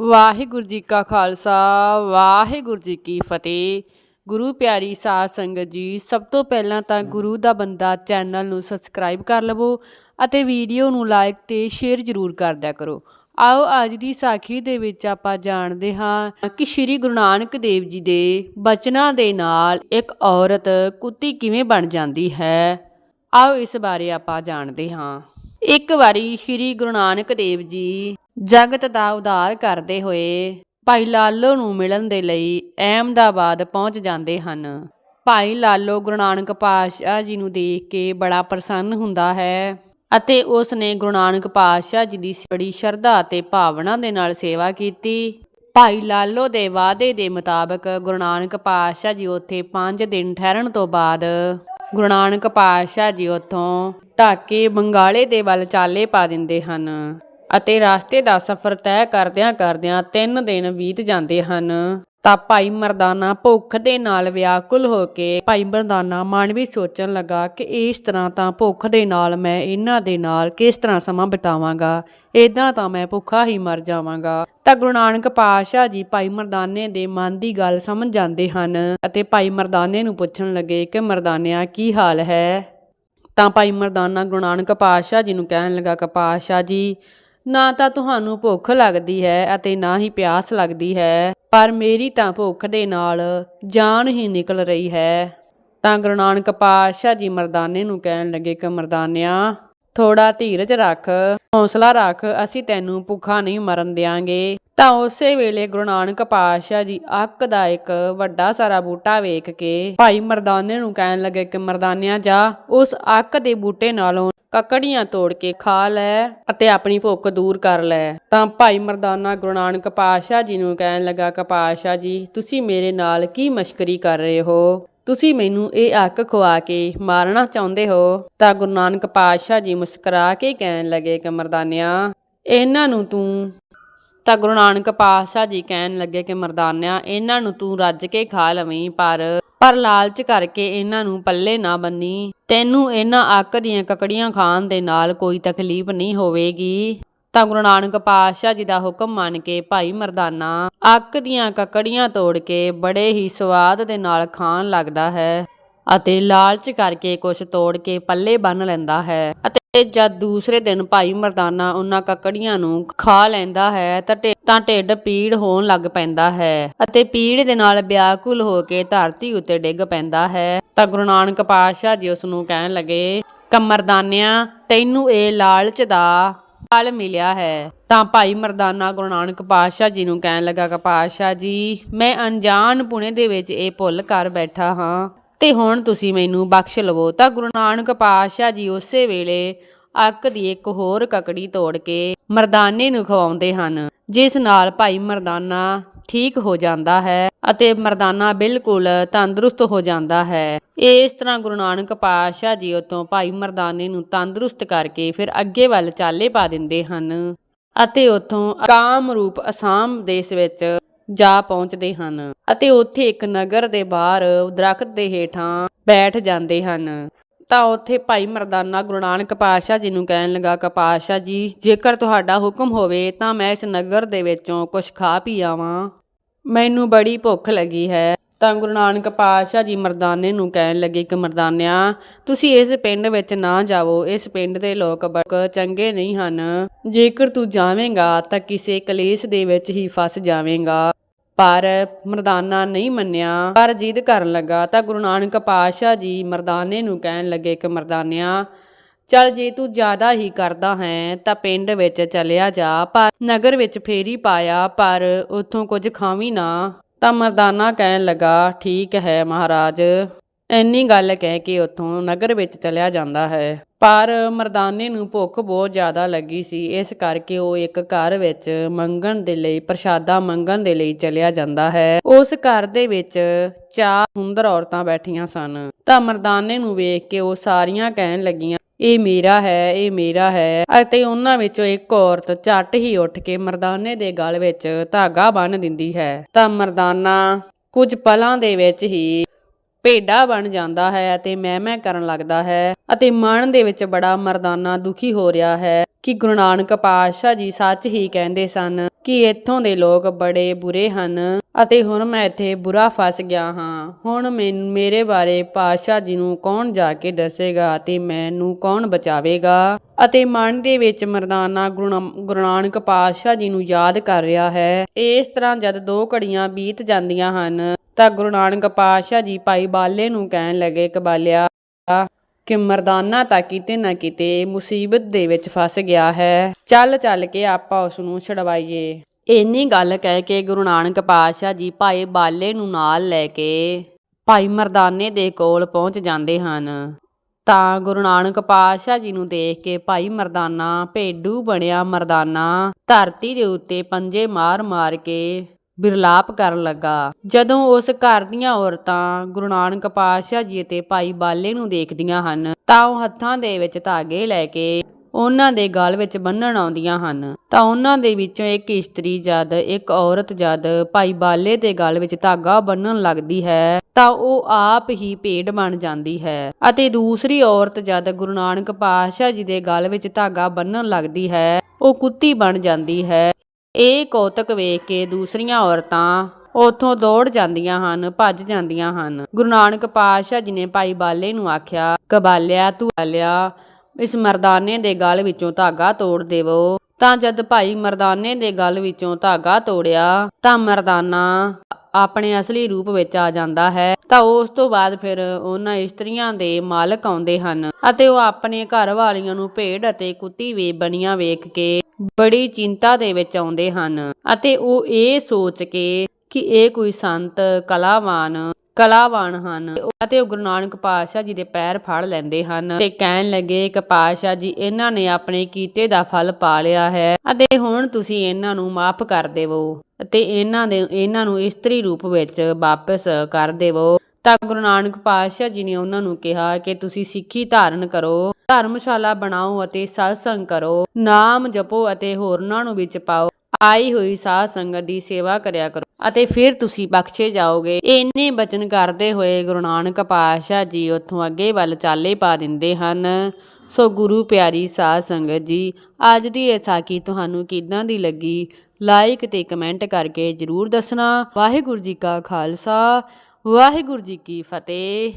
ਵਾਹਿਗੁਰੂ ਜੀ ਕਾ ਖਾਲਸਾ, ਵਾਹਿਗੁਰੂ ਜੀ ਕੀ ਫਤਿਹ। ਗੁਰੂ ਪਿਆਰੀ ਸਾਧ ਸੰਗਤ ਜੀ, ਸਭ ਤੋਂ ਪਹਿਲਾਂ ਤਾਂ ਗੁਰੂ ਦਾ ਬੰਦਾ ਚੈਨਲ ਨੂੰ ਸਬਸਕ੍ਰਾਈਬ ਕਰ ਲਵੋ ਅਤੇ ਵੀਡੀਓ ਨੂੰ ਲਾਈਕ ਤੇ ਸ਼ੇਅਰ ਜ਼ਰੂਰ ਕਰ ਦਿਆ ਕਰੋ। ਆਓ ਅੱਜ ਦੀ ਸਾਖੀ ਦੇ ਵਿੱਚ ਆਪਾਂ ਜਾਣਦੇ ਹਾਂ ਕਿ ਸ੍ਰੀ ਗੁਰੂ ਨਾਨਕ ਦੇਵ ਜੀ ਦੇ ਬਚਨਾਂ ਦੇ ਨਾਲ ਇੱਕ ਔਰਤ ਕੁੱਤੀ ਕਿਵੇਂ ਬਣ ਜਾਂਦੀ ਹੈ। ਆਓ ਇਸ ਬਾਰੇ ਆਪਾਂ ਜਾਣਦੇ ਹਾਂ। ਇੱਕ ਵਾਰੀ ਸ੍ਰੀ ਗੁਰੂ ਨਾਨਕ ਦੇਵ ਜੀ ਜਗਤ ਦਾ ਉਧਾਰ ਕਰਦੇ ਹੋਏ ਭਾਈ ਲਾਲੋ ਨੂੰ ਮਿਲਣ ਦੇ ਲਈ ਅਹਿਮਦਾਬਾਦ ਪਹੁੰਚ ਜਾਂਦੇ ਹਨ। ਭਾਈ ਲਾਲੋ ਗੁਰੂ ਨਾਨਕ ਪਾਤਸ਼ਾਹ ਜੀ ਨੂੰ ਦੇਖ ਕੇ ਬੜਾ ਪ੍ਰਸੰਨ ਹੁੰਦਾ ਹੈ ਅਤੇ ਉਸ ਨੇ ਗੁਰੂ ਨਾਨਕ ਪਾਤਸ਼ਾਹ ਜੀ ਦੀ ਬੜੀ ਸ਼ਰਧਾ ਅਤੇ ਭਾਵਨਾ ਦੇ ਨਾਲ ਸੇਵਾ ਕੀਤੀ। ਭਾਈ ਲਾਲੋ ਦੇ ਵਾਅਦੇ ਦੇ ਮੁਤਾਬਕ ਗੁਰੂ ਨਾਨਕ ਪਾਤਸ਼ਾਹ ਜੀ ਉੱਥੇ 5 ਦਿਨ ਠਹਿਰਨ ਤੋਂ ਬਾਅਦ ਗੁਰੂ ਨਾਨਕ ਪਾਤਸ਼ਾਹ ਜੀ ਉੱਥੋਂ ਢਾਕੇ ਬੰਗਾਲੇ ਦੇ ਵੱਲ ਚਾਲੇ ਪਾ ਦਿੰਦੇ ਹਨ। ਅਤੇ ਰਸਤੇ ਦਾ ਸਫ਼ਰ ਤੈਅ ਕਰਦਿਆਂ ਕਰਦਿਆਂ 3 ਦਿਨ ਬੀਤ ਜਾਂਦੇ ਹਨ। ਤਾਂ ਭਾਈ ਮਰਦਾਨਾ ਭੁੱਖ ਦੇ ਨਾਲ ਵਿਆਕੁਲ ਹੋ ਕੇ ਭਾਈ ਮਰਦਾਨਾ ਮਨ ਵਿੱਚ ਸੋਚਣ ਲੱਗਾ ਕਿ ਇਸ ਤਰ੍ਹਾਂ ਤਾਂ ਭੁੱਖ ਦੇ ਨਾਲ ਮੈਂ ਇਹਨਾਂ ਦੇ ਨਾਲ ਕਿਸ ਤਰ੍ਹਾਂ ਸਮਾਂ ਬਿਤਾਵਾਂਗਾ ਇਦਾਂ ਤਾਂ ਮੈਂ ਭੁੱਖਾ ਹੀ ਮਰ ਜਾਵਾਂਗਾ। ਤਾਂ ਗੁਰੂ ਨਾਨਕ ਪਾਤਸ਼ਾਹ ਜੀ ਭਾਈ ਮਰਦਾਨੇ ਦੇ ਮਨ ਦੀ ਗੱਲ ਸਮਝ ਜਾਂਦੇ ਹਨ ਅਤੇ ਭਾਈ ਮਰਦਾਨੇ ਨੂੰ ਪੁੱਛਣ ਲੱਗੇ ਕਿ ਮਰਦਾਨਿਆ, ਕੀ ਹਾਲ ਹੈ? ਤਾਂ ਭਾਈ ਮਰਦਾਨਾ ਗੁਰੂ ਨਾਨਕ ਪਾਤਸ਼ਾਹ ਜੀ ਨੂੰ ਕਹਿਣ ਲੱਗਾ ਕਿ ਪਾਤਸ਼ਾਹ ਜੀ ਨਾ ਤਾਂ ਤੁਹਾਨੂੰ ਭੁੱਖ ਲੱਗਦੀ ਹੈ ਅਤੇ ਨਾ ਹੀ ਪਿਆਸ ਲੱਗਦੀ ਹੈ, ਪਰ ਮੇਰੀ ਤਾਂ ਭੁੱਖ ਦੇ ਨਾਲ ਜਾਨ ਹੀ ਨਿਕਲ ਰਹੀ ਹੈ। ਤਾਂ ਗੁਰੂ ਨਾਨਕ ਪਾਤਸ਼ਾਹ ਜੀ ਮਰਦਾਨੇ ਨੂੰ ਕਹਿਣ ਲੱਗੇ, ਕਿ ਮਰਦਾਨਿਆ ਥੋੜਾ ਧੀਰਜ ਰੱਖ, ਹੌਸਲਾ ਰੱਖ, ਅਸੀਂ ਤੈਨੂੰ ਭੁੱਖਾ ਨਹੀਂ ਮਰਨ ਦਿਆਂਗੇ। ਤਾਂ ਉਸੇ ਵੇਲੇ ਗੁਰੂ ਨਾਨਕ ਪਾਤਸ਼ਾਹ ਜੀ ਅੱਕ ਦਾ ਇੱਕ ਵੱਡਾ ਸਾਰਾ ਬੂਟਾ ਵੇਖ ਕੇ ਭਾਈ ਮਰਦਾਨੇ ਨੂੰ ਕਹਿਣ ਲੱਗੇ, ਕਿ ਮਰਦਾਨਿਆ, ਜਾ। ਉਸ ਅੱਕ ਦੇ ਬੂਟੇ ਨਾਲੋਂ ਕਕੜੀਆਂ ਤੋੜ ਕੇ ਖਾ ਲੈ ਅਤੇ ਆਪਣੀ ਭੁੱਖ ਦੂਰ ਕਰ ਲੈ। ਤਾਂ ਭਾਈ ਮਰਦਾਨਾ ਗੁਰੂ ਨਾਨਕ ਪਾਤਸ਼ਾਹ ਜੀ ਨੂੰ ਕਹਿਣ ਲੱਗਾ ਕਿ ਪਾਤਸ਼ਾਹ ਜੀ, ਤੁਸੀਂ ਮੇਰੇ ਨਾਲ ਕੀ ਮਸ਼ਕਰੀ ਕਰ ਰਹੇ ਹੋ? ਤੁਸੀਂ ਮੈਨੂੰ ਇਹ ਅੱਕ ਖਵਾ ਕੇ ਮਾਰਨਾ ਚਾਹੁੰਦੇ ਹੋ? ਤਾਂ ਗੁਰੂ ਨਾਨਕ ਪਾਤਸ਼ਾਹ ਜੀ ਮੁਸਕਰਾ ਕੇ ਕਹਿਣ ਲੱਗੇ ਕਿ ਮਰਦਾਨਿਆ ਇਹਨਾਂ ਨੂੰ ਤੂੰ ਤਾਂ ਗੁਰੂ ਨਾਨਕ ਪਾਤਸ਼ਾਹ ਜੀ ਕਹਿਣ ਲੱਗੇ ਕਿ ਮਰਦਾਨਿਆ, ਇਹਨਾਂ ਨੂੰ ਤੂੰ ਰੱਜ ਕੇ ਖਾ ਲਵੀਂ, ਪਰ ਪਰ ਲਾਲਚ ਕਰਕੇ ਇਹਨਾਂ ਨੂੰ ਪੱਲੇ ਨਾ ਬੰਨੀ। ਤੈਨੂੰ ਇਹਨਾਂ ਅੱਕ ਦੀਆਂ ਕਕੜੀਆਂ ਖਾਣ ਦੇ ਨਾਲ ਕੋਈ ਤਕਲੀਫ ਨਹੀਂ ਹੋਵੇਗੀ। ਤਾਂ ਗੁਰੂ ਨਾਨਕ ਪਾਤਸ਼ਾਹ ਜੀ ਦਾ ਹੁਕਮ ਮੰਨ ਕੇ ਭਾਈ ਮਰਦਾਨਾ, ਅੱਕ ਦੀਆਂ ਕਕੜੀਆਂ ਤੋੜ ਕੇ ਬੜੇ ਹੀ ਸਵਾਦ ਦੇ ਨਾਲ ਖਾਣ ਲੱਗਦਾ ਹੈ ਅਤੇ ਲਾਲਚ ਕਰਕੇ ਕੁਝ ਤੋੜ ਕੇ ਪੱਲੇ ਬੰਨ ਲੈਂਦਾ ਹੈ ਅਤੇ ਜਦ ਦੂਸਰੇ ਦਿਨ ਭਾਈ ਮਰਦਾਨਾ ਉਹਨਾਂ ਕੱਕੜੀਆਂ ਨੂੰ ਖਾ ਲੈਂਦਾ ਹੈ ਤਾਂ ਢਿ- ਤਾਂ ਢਿੱਡ ਪੀੜ ਹੋਣ ਲੱਗ ਪੈਂਦਾ ਹੈ ਅਤੇ ਪੀੜ ਦੇ ਨਾਲ ਵਿਆਕੁਲ ਹੋ ਕੇ ਧਰਤੀ ਉੱਤੇ ਡਿੱਗ ਪੈਂਦਾ ਹੈ। ਤਾਂ ਗੁਰੂ ਨਾਨਕ ਪਾਤਸ਼ਾਹ ਜੀ ਉਸ ਨੂੰ ਕਹਿਣ ਲੱਗੇ ਕਮਰਦਾਨਿਆ ਤੈਨੂੰ ਇਹ ਲਾਲਚ ਦਾ ਫਲ ਮਿਲਿਆ ਹੈ। ਤਾਂ ਭਾਈ ਮਰਦਾਨਾ ਗੁਰੂ ਨਾਨਕ ਪਾਤਸ਼ਾਹ ਜੀ ਨੂੰ ਕਹਿਣ ਲੱਗਾ, ਕਿ ਪਾਤਸ਼ਾਹ ਜੀ, ਮੈਂ ਅਣਜਾਣ ਪੁਣੇ ਦੇ ਵਿੱਚ ਇਹ ਭੁੱਲ ਕਰ ਬੈਠਾ ਹਾਂ। ਤੇ ਹੁਣ ਤੁਸੀਂ ਮੈਨੂੰ ਬਖਸ਼ ਲਵੋ। ਤਾਂ ਗੁਰੂ ਨਾਨਕ ਪਾਤਸ਼ਾਹ ਜੀ ਉਸੇ ਵੇਲੇ ਅੱਕ ਦੀ ਇੱਕ ਹੋਰ ਕਕੜੀ ਤੋੜ ਕੇ ਮਰਦਾਨੇ ਨੂੰ ਖਵਾਉਂਦੇ ਹਨ। ਜਿਸ ਨਾਲ ਭਾਈ ਮਰਦਾਨਾ ਠੀਕ ਹੋ ਜਾਂਦਾ ਹੈ ਅਤੇ ਮਰਦਾਨਾ ਬਿਲਕੁਲ ਤੰਦਰੁਸਤ ਹੋ ਜਾਂਦਾ ਹੈ। ਇਸ ਤਰ੍ਹਾਂ ਗੁਰੂ ਨਾਨਕ ਪਾਤਸ਼ਾਹ ਜੀ ਉਤੋਂ ਭਾਈ ਮਰਦਾਨੇ ਨੂੰ ਤੰਦਰੁਸਤ ਕਰਕੇ ਫਿਰ ਅੱਗੇ ਵੱਲ ਚਾਲੇ ਪਾ ਦਿੰਦੇ ਹਨ ਅਤੇ ਉਥੋਂ ਕਾਮਰੂਪ ਅਸਾਮ ਦੇਸ਼ ਵਿੱਚ ਜਾ ਪਹੁੰਚਦੇ ਹਨ ਅਤੇ ਉੱਥੇ ਇੱਕ ਨਗਰ ਦੇ ਬਾਹਰ ਦਰਖਤ ਦੇ ਹੇਠਾਂ ਬੈਠ ਜਾਂਦੇ ਹਨ। ਤਾਂ ਉੱਥੇ ਭਾਈ ਮਰਦਾਨਾ ਗੁਰੂ ਨਾਨਕ ਪਾਤਸ਼ਾਹ ਜੀ ਨੂੰ ਕਹਿਣ ਲੱਗਾ ਕਿ ਪਾਤਸ਼ਾਹ ਜੀ, ਜੇਕਰ ਤੁਹਾਡਾ ਹੁਕਮ ਹੋਵੇ ਤਾਂ ਮੈਂ ਇਸ ਨਗਰ ਦੇ ਵਿੱਚੋਂ ਕੁਝ ਖਾ ਪੀ ਆਵਾਂ। ਮੈਨੂੰ ਬੜੀ ਭੁੱਖ ਲੱਗੀ ਹੈ। ਤਾਂ ਗੁਰੂ ਨਾਨਕ ਪਾਤਸ਼ਾਹ ਜੀ ਮਰਦਾਨੇ ਨੂੰ ਕਹਿਣ ਲੱਗੇ ਕਿ, ਮਰਦਾਨਿਆ, ਤੁਸੀਂ ਇਸ ਪਿੰਡ ਵਿੱਚ ਨਾ ਜਾਵੋ। ਇਸ ਪਿੰਡ ਦੇ ਲੋਕ ਬੜੇ ਚੰਗੇ ਨਹੀਂ ਹਨ। ਜੇਕਰ ਤੂੰ ਜਾਵੇਂਗਾ ਤਾਂ ਕਿਸੇ ਕਲੇਸ਼ ਦੇ ਵਿੱਚ ਹੀ ਫਸ ਜਾਵੇਂਗਾ। ਪਰ ਮਰਦਾਨਾ ਨਹੀਂ ਮੰਨਿਆ। ਪਰ ਜਿੱਦ ਕਰਨ ਲੱਗਾ ਤਾਂ ਗੁਰੂ ਨਾਨਕ ਪਾਤਸ਼ਾਹ ਜੀ ਮਰਦਾਨੇ ਨੂੰ ਕਹਿਣ ਲੱਗੇ ਕਿ ਮਰਦਾਨਿਆ, ਚੱਲ ਜੇ ਤੂੰ ਜ਼ਿਆਦਾ ਹੀ ਕਰਦਾ ਹੈ ਤਾਂ ਪਿੰਡ ਵਿੱਚ ਚਲਿਆ ਜਾ, ਪਰ ਨਗਰ ਵਿੱਚ ਫੇਰੀ ਪਾਇਆ, ਪਰ ਉੱਥੋਂ ਕੁਝ ਖਾਵੀ ਨਾ। ਤਾਂ ਮਰਦਾਨਾ ਕਹਿਣ ਲੱਗਾ, ਠੀਕ ਹੈ ਮਹਾਰਾਜ। ਇੰਨੀ ਗੱਲ ਕਹਿ ਕੇ ਉੱਥੋਂ ਨਗਰ ਵਿੱਚ ਚਲਿਆ ਜਾਂਦਾ ਹੈ। ਪਰ ਮਰਦਾਨੇ ਨੂੰ ਭੁੱਖ ਬਹੁਤ ਜ਼ਿਆਦਾ ਲੱਗੀ ਸੀ। ਇਸ ਕਰਕੇ ਉਹ ਇੱਕ ਘਰ ਵਿੱਚ ਮੰਗਣ ਦੇ ਲਈ, ਪ੍ਰਸ਼ਾਦਾ ਮੰਗਣ ਦੇ ਲਈ ਚਲਿਆ ਜਾਂਦਾ ਹੈ। ਉਸ ਘਰ ਦੇ ਵਿੱਚ ਚਾਰ ਸੁੰਦਰ ਔਰਤਾਂ ਬੈਠੀਆਂ ਸਨ। ਤਾਂ ਮਰਦਾਨੇ ਨੂੰ ਵੇਖ ਕੇ ਉਹ ਸਾਰੀਆਂ ਕਹਿਣ ਲੱਗੀਆਂ, ਇਹ ਮੇਰਾ ਹੈ, ਇਹ ਮੇਰਾ ਹੈ। ਅਤੇ ਉਹਨਾਂ ਵਿੱਚੋਂ ਇੱਕ ਔਰਤ ਝੱਟ ਹੀ ਉੱਠ ਕੇ ਮਰਦਾਨੇ ਦੇ ਗਲ ਵਿੱਚ ਧਾਗਾ ਬੰਨ੍ਹ ਦਿੰਦੀ ਹੈ। ਤਾਂ ਮਰਦਾਨਾ ਕੁਝ ਪਲਾਂ ਦੇ ਵਿੱਚ ਹੀ ਭੇਡਾ ਬਣ ਜਾਂਦਾ ਹੈ ਅਤੇ ਮੈਂ ਮੈਂ ਕਰਨ ਲੱਗਦਾ ਹੈ ਅਤੇ ਮਨ ਦੇ ਵਿੱਚ ਬੜਾ ਮਰਦਾਨਾ ਦੁਖੀ ਹੋ ਰਿਹਾ ਹੈ ਕਿ ਗੁਰੂ ਨਾਨਕ ਪਾਤਸ਼ਾਹ ਜੀ ਸੱਚ ਹੀ ਕਹਿੰਦੇ ਸਨ ਕਿ ਇੱਥੋਂ ਦੇ ਲੋਕ ਬੜੇ ਬੁਰੇ ਹਨ ਅਤੇ ਹੁਣ ਮੈਂ ਇੱਥੇ ਬੁਰਾ ਫਸ ਗਿਆ ਹਾਂ। ਹੁਣ ਮੈਨੂੰ, ਮੇਰੇ ਬਾਰੇ ਪਾਤਸ਼ਾਹ ਜੀ ਨੂੰ ਕੌਣ ਜਾ ਕੇ ਦੱਸੇਗਾ ਅਤੇ ਮੈਨੂੰ ਕੌਣ ਬਚਾਵੇਗਾ? ਅਤੇ ਮਨ ਦੇ ਵਿੱਚ ਮਰਦਾਨਾ ਗੁਰੂ ਗੁਰੂ ਨਾਨਕ ਪਾਤਸ਼ਾਹ ਜੀ ਨੂੰ ਯਾਦ ਕਰ ਰਿਹਾ ਹੈ। ਇਸ ਤਰ੍ਹਾਂ ਜਦ ਦੋ ਘੜੀਆਂ ਬੀਤ ਜਾਂਦੀਆਂ ਹਨ ਤਾਂ ਗੁਰੂ ਨਾਨਕ ਪਾਤਸ਼ਾਹ ਜੀ ਭਾਈ ਬਾਲੇ ਨੂੰ ਕਹਿਣ ਲੱਗੇ ਕਬਾਲਿਆ ਕਿ ਮਰਦਾਨਾ ਤਾਂ ਕਿਤੇ ਨਾ ਕਿਤੇ ਮੁਸੀਬਤ ਦੇ ਵਿੱਚ ਫਸ ਗਿਆ ਹੈ। ਚੱਲ ਚੱਲ ਕੇ ਆਪਾਂ ਉਸ ਨੂੰ ਛਡਵਾਈਏ। ਇੰਨੀ ਗੱਲ ਕਹਿ ਕੇ ਗੁਰੂ ਨਾਨਕ ਪਾਤਸ਼ਾਹ ਜੀ ਭਾਈ ਬਾਲੇ ਨੂੰ ਨਾਲ ਲੈ ਕੇ ਭਾਈ ਮਰਦਾਨੇ ਦੇ ਕੋਲ ਪਹੁੰਚ ਜਾਂਦੇ ਹਨ। ਤਾਂ ਗੁਰੂ ਨਾਨਕ ਪਾਤਸ਼ਾਹ ਜੀ ਨੂੰ ਦੇਖ ਕੇ ਭਾਈ ਮਰਦਾਨਾ ਭੇਡੂ ਬਣਿਆ ਮਰਦਾਨਾ, ਧਰਤੀ ਦੇ ਉੱਤੇ ਪੰਜੇ ਮਾਰ-ਮਾਰ ਕੇ ਬਿਰਲਾਪ ਕਰਨ ਲੱਗਾ। ਜਦੋਂ ਉਸ ਘਰ ਦੀਆਂ ਔਰਤਾਂ ਗੁਰੂ ਨਾਨਕ ਪਾਤਸ਼ਾਹ ਜੀ ਅਤੇ ਭਾਈ ਬਾਲੇ ਨੂੰ ਦੇਖਦੀਆਂ ਹਨ, ਤਾਂ ਉਹ ਹੱਥਾਂ ਦੇ ਵਿੱਚ ਧਾਗੇ ਲੈ ਕੇ ਉਹਨਾਂ ਦੇ ਗਲ ਵਿੱਚ ਬੰਨਣ ਆਉਂਦੀਆਂ ਹਨ। ਤਾਂ ਉਹਨਾਂ ਦੇ ਵਿੱਚੋਂ ਇੱਕ ਇਸਤਰੀ ਜਦ, ਇੱਕ ਔਰਤ ਜਦ ਭਾਈ ਬਾਲੇ ਦੇ ਗਲ ਵਿੱਚ ਧਾਗਾ ਬੰਨਣ ਲੱਗਦੀ ਹੈ, ਤਾਂ ਉਹ ਆਪ ਹੀ ਭੇਡ ਬਣ ਜਾਂਦੀ ਹੈ। ਅਤੇ ਦੂਸਰੀ ਔਰਤ ਜਦ ਗੁਰੂ ਨਾਨਕ ਪਾਤਸ਼ਾਹ ਜੀ ਦੇ ਗਲ ਵਿੱਚ ਧਾਗਾ ਬੰਨਣ ਲੱਗਦੀ ਹੈ, ਉਹ ਕੁੱਤੀ ਬਣ ਜਾਂਦੀ ਹੈ। ਇਹ ਕੌਤਕ ਵੇਖ ਕੇ ਦੂਸਰੀਆਂ ਔਰਤਾਂ ਉੱਥੋਂ ਦੌੜ ਜਾਂਦੀਆਂ ਹਨ, ਭੱਜ ਜਾਂਦੀਆਂ ਹਨ। ਗੁਰੂ ਨਾਨਕ ਪਾਤਸ਼ਾਹ ਜੀ ਨੇ ਭਾਈ ਬਾਲੇ ਨੂੰ ਆਖਿਆ, ਕਬਾਲਿਆ, ਤੂੰ ਬਾਲਿਆ ਇਸ ਮਰਦਾਨੇ ਦੇ ਗਲ ਵਿੱਚੋਂ ਧਾਗਾ ਤੋੜ ਦੇਵੋ। ਤਾਂ ਜਦ ਭਾਈ ਮਰਦਾਨੇ ਦੇ ਗਲ ਵਿੱਚੋਂ ਧਾਗਾ ਤੋੜਿਆ, ਤਾਂ ਮਰਦਾਨਾ ਆਪਣੇ ਅਸਲੀ ਰੂਪ ਵਿੱਚ ਆ ਜਾਂਦਾ ਹੈ। ਤਾਂ ਉਸ ਤੋਂ ਬਾਅਦ ਫਿਰ ਉਹਨਾਂ ਇਸਤਰੀਆਂ ਦੇ ਮਾਲਕ ਆਉਂਦੇ ਹਨ ਅਤੇ ਉਹ ਆਪਣੇ ਘਰ ਵਾਲੀਆਂ ਨੂੰ ਭੇਡ ਅਤੇ ਕੁੱਤੀ ਵੇ ਬਣੀਆਂ ਵੇਖ ਕੇ ਬੜੀ ਚਿੰਤਾ ਦੇ ਵਿੱਚ ਆਉਂਦੇ ਹਨ ਅਤੇ ਉਹ ਇਹ ਸੋਚ ਕੇ ਕਿ ਇਹ ਕੋਈ ਸੰਤ, ਕਲਾਵਾਨ ਕਲਾਵਾਨ ਹਨ ਅਤੇ ਉਹ ਗੁਰੂ ਨਾਨਕ ਪਾਤਸ਼ਾਹ ਜੀ ਦੇ ਪੈਰ ਫੜ ਲੈਂਦੇ ਹਨ ਤੇ ਕਹਿਣ ਲੱਗੇ ਕਿ ਪਾਤਸ਼ਾਹ ਜੀ, ਇਹਨਾਂ ਨੇ ਆਪਣੇ ਕੀਤੇ ਦਾ ਫਲ ਪਾ ਲਿਆ ਹੈ ਅਤੇ ਹੁਣ ਤੁਸੀਂ ਇਹਨਾਂ ਨੂੰ ਮਾਫ ਕਰ ਦੇਵੋ ਅਤੇ ਇਹਨਾਂ ਦੇ, ਇਹਨਾਂ ਨੂੰ ਇਸਤਰੀ ਰੂਪ ਵਿੱਚ ਵਾਪਸ ਕਰ ਦੇਵੋ। ਤਾਂ ਗੁਰੂ ਨਾਨਕ ਪਾਤਸ਼ਾਹ ਜੀ ਨੇ ਉਹਨਾਂ ਨੂੰ ਕਿਹਾ ਕਿ ਤੁਸੀਂ ਸਿੱਖੀ ਧਾਰਨ ਕਰੋ ਧਰਮਸ਼ਾਲਾ ਬਣਾਓ ਅਤੇ ਸਤਸੰਗ ਕਰੋ। ਨਾਮ ਜਪੋ ਅਤੇ ਹੋਰਨਾਂ ਨੂੰ ਵਿੱਚ ਪਾਓ। ਆਈ ਹੋਈ ਸਾਧ ਸੰਗਤ ਦੀ ਸੇਵਾ ਕਰਿਆ ਕਰੋ ਅਤੇ ਫਿਰ ਤੁਸੀਂ ਬਖਸ਼ੇ ਜਾਓਗੇ। ਇੰਨੇ ਬਚਨ ਕਰਦੇ ਹੋਏ ਗੁਰੂ ਨਾਨਕ ਪਾਤਸ਼ਾਹ ਜੀ ਉੱਥੋਂ ਅੱਗੇ ਵੱਲ ਚਾਲੇ ਪਾ ਦਿੰਦੇ ਹਨ। ਸੋ ਗੁਰੂ ਪਿਆਰੀ ਸਾਧ ਸੰਗਤ ਜੀ, ਅੱਜ ਦੀ ਇਹ ਸਾਖੀ ਤੁਹਾਨੂੰ ਕਿੱਦਾਂ ਦੀ ਲੱਗੀ? ਲਾਈਕ ਤੇ ਕਮੈਂਟ ਕਰਕੇ ਜਰੂਰ ਦੱਸਣਾ। ਵਾਹਿਗੁਰੂ ਜੀ ਕਾ ਖਾਲਸਾ, ਵਾਹਿਗੁਰੂ ਜੀ ਕੀ ਫਤਿਹ।